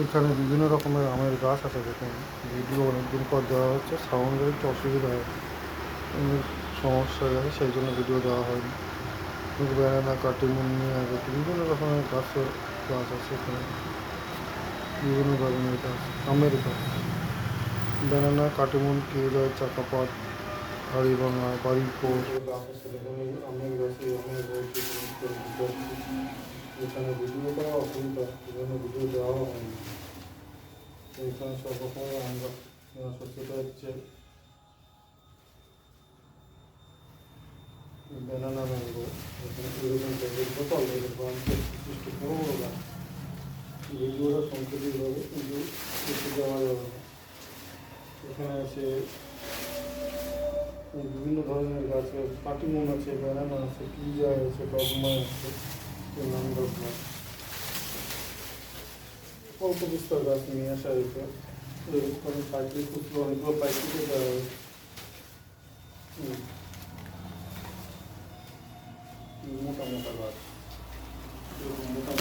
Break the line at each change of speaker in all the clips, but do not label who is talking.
এখানে বিভিন্ন রকমের আমের গাছ আছে দেখুন। ভিডিও অনেকদিন পর দেওয়া হচ্ছে। সাউন্ডের একটু অসুবিধা হয়। সমস্যা হয়ে সেই জন্য ভিডিও দেওয়া হয়নি। ব্যানানা কাটিমুন নিয়ে আছে বিভিন্ন রকমের গাছের গাছ আছে এখানে। বিভিন্ন ধরনের গাছ, আমের গাছ। ব্যানানা কাটিমুন কেউলাই চাকাপাত হাড়ি ভাঙা বাড়ি পোষ গাছ আছে গাছে এখানে সব রকমের আম হচ্ছে ব্যানানা ম্যাঙ্গো। এখানে টাইপের বোতল ভিডিওটা সংক্ষেপিত হবে কিন্তু যাবে না। এখানে আছে বিভিন্ন ধরনের গাছ আছে। কাটিমন আছে, ব্যানানা আছে কিজাই আছে ডগমাই আছে নাম ডগমাই অল্প বিস্তর গাছ নিয়ে আসা হয়েছে ওখানে পাইকারি খুচরো। মোটা মোটা গাছ মোটা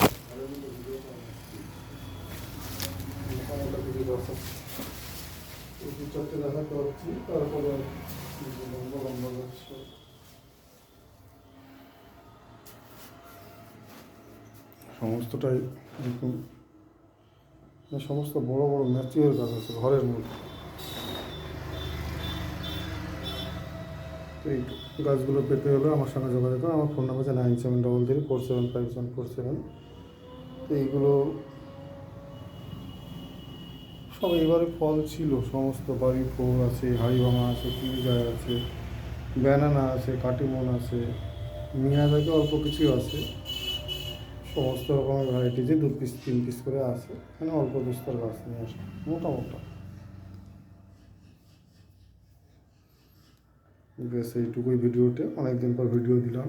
মোটা কিছু গাছ আছে চারটে তারপরে লম্বা লম্বা। সমস্তটাই এরকম সমস্ত বড় বড় ম্যাচিওর গাছ আছে, ঘরের মধ্যে। এই গাছগুলো পেতে হলে আমার সঙ্গে যোগাযোগ করুন আমার ফোন নাম্বার আছে nine seven double three four seven five seven four seven তো এইগুলো সব এবারে ফল ছিল, সমস্ত বাড়ি ফল আছে হাড়িভাঙা আছে কিউজায় আছে ব্যানানা আছে, কাটিমন আছে, মিয়াজাকে অল্প কিছু আছে। সমস্ত রকমের ভ্যারাইটিজে দু পিস তিন পিস করে আছে। মানে অল্প বিস্তর গাছ নিয়ে আসে, মোটামোটা। মোটা বেশ, এইটুকুই ভিডিওতে। অনেকদিন পর ভিডিও দিলাম।